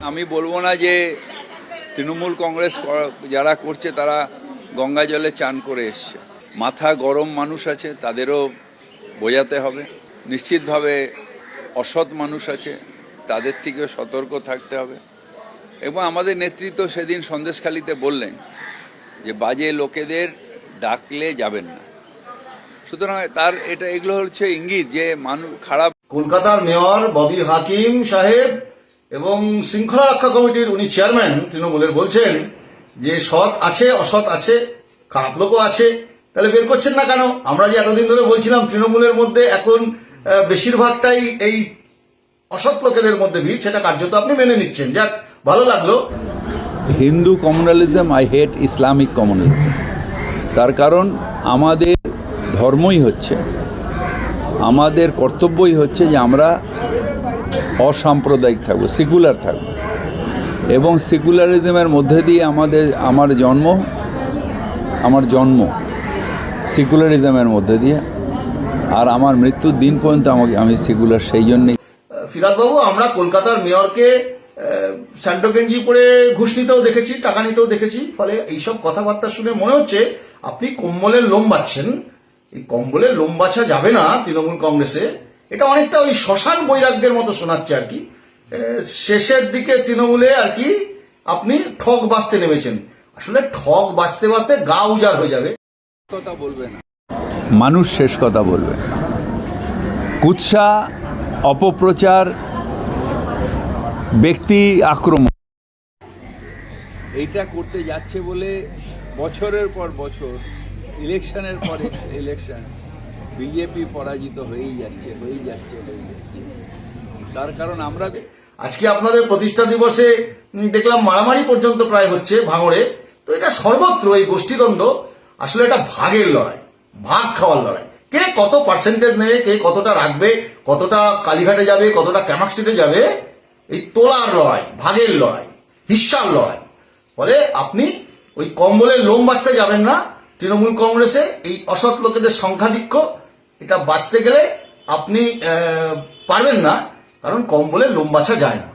আমি বলব না যে তৃণমূল কংগ্রেস যারা করছে তারা গঙ্গা জলে চান করে এসছে। মাথা গরম মানুষ আছে, তাদেরও বোঝাতে হবে। নিশ্চিতভাবে অসৎ মানুষ আছে, তাদের থেকেও সতর্ক থাকতে হবে। এবং আমাদের নেতৃত্ব সেদিন সন্দেশখালিতে বললেন যে, বাজে লোকেদের ডাকলে যাবেন না। সুতরাং তার এটা, এগুলো হচ্ছে ইঙ্গিত যে মানুষ খারাপ কলকাতার মেয়র ববি হাকিম সাহেব এবং শৃঙ্খলা রক্ষা কমিটির উনি চেয়ারম্যান তৃণমূলের বলছেন যে সৎ আছে, অসৎ আছে, খারাপ লোকও আছে, তাহলে বের করছেন না কেন? আমরা যে এতদিন ধরে বলছিলাম তৃণমূলের মধ্যে এখন বেশিরভাগটাই এই অসৎ লোকেদের মধ্যে ভিড়, সেটা কার্যত আপনি মেনে নিচ্ছেন। যাক, ভালো লাগল। Hindu communalism, I hate Islamic communalism. তার কারণ আমাদের ধর্মই হচ্ছে, আমাদের কর্তব্যই হচ্ছে যে আমরা অসাম্প্রদায়িক থাকব সেকুলার থাকব। এবং সেকুলারিজমের মধ্যে দিয়ে আমাদের আমার জন্ম আমার জন্ম সেকুলারিজমের মধ্যে দিয়ে। আর আমার মৃত্যুর দিন পর্যন্ত আমাকে আমি সেকুলার সেই জন্যেই। ফিরাদবাবু আমরা কলকাতার মেয়রকে আহ, স্যান্টো গেঞ্জি পরে ঘুষ নিতেও দেখেছি টাকা নিতেও দেখেছি ফলে এইসব কথাবার্তা শুনে মনে হচ্ছে আপনি কম্বলের লোম বাচ্ছেন এই কম্বলের লোম বাছা যাবে না তৃণমূল কংগ্রেসে। এটা অনেকটা ওই শ্মশান বৈরাগ্যের মতো শোনাচ্ছে আর কি। শেষের দিকে তৃণমূলে আর কি আপনি ঠক বাঁচতে নেমেছেন। আসলে ঠক বাঁচতে বাঁচতে গা উজাড় হয়ে যাবে। কথা বলবে না। মানুষ শেষ কথা বলবে। কুৎসা অপপ্রচার ব্যক্তি আক্রমণ। এইটা করতে যাচ্ছে বলে বছরের পর বছর ইলেকশনের পর ইলেকশন। বিজেপি পরাজিত হয়েই যাচ্ছে হয়েই যাচ্ছে হয়েই যাচ্ছে। তার কারণ আমরা আজকে আপনাদের প্রতিষ্ঠা দিবসে দেখলাম মারামারি পর্যন্ত প্রায় হচ্ছে ভাঙড়ে। তো এটা সর্বত্র এই গোষ্ঠীদ্বন্দ্ব। আসলে এটা ভাগের লড়াই, ভাগ খাওয়ার লড়াই। কে কত পার্সেন্টেজ নেবে, কে কতটা রাখবে, কতটা কালীঘাটে যাবে, কতটা ক্যামাক স্ট্রিটে যাবে, এই তোলার লড়াই, ভাগের লড়াই হিস্সার লড়াই। ফলে আপনি ওই কম্বলের লোম বাঁচতে যাবেন না। তৃণমূল কংগ্রেসে এই অসৎ লোকেদের সংখ্যাধিক্য এটা বাঁচতে গেলে আপনি পারবেন না কারণ কম্বলে লোম বাছা যায় না।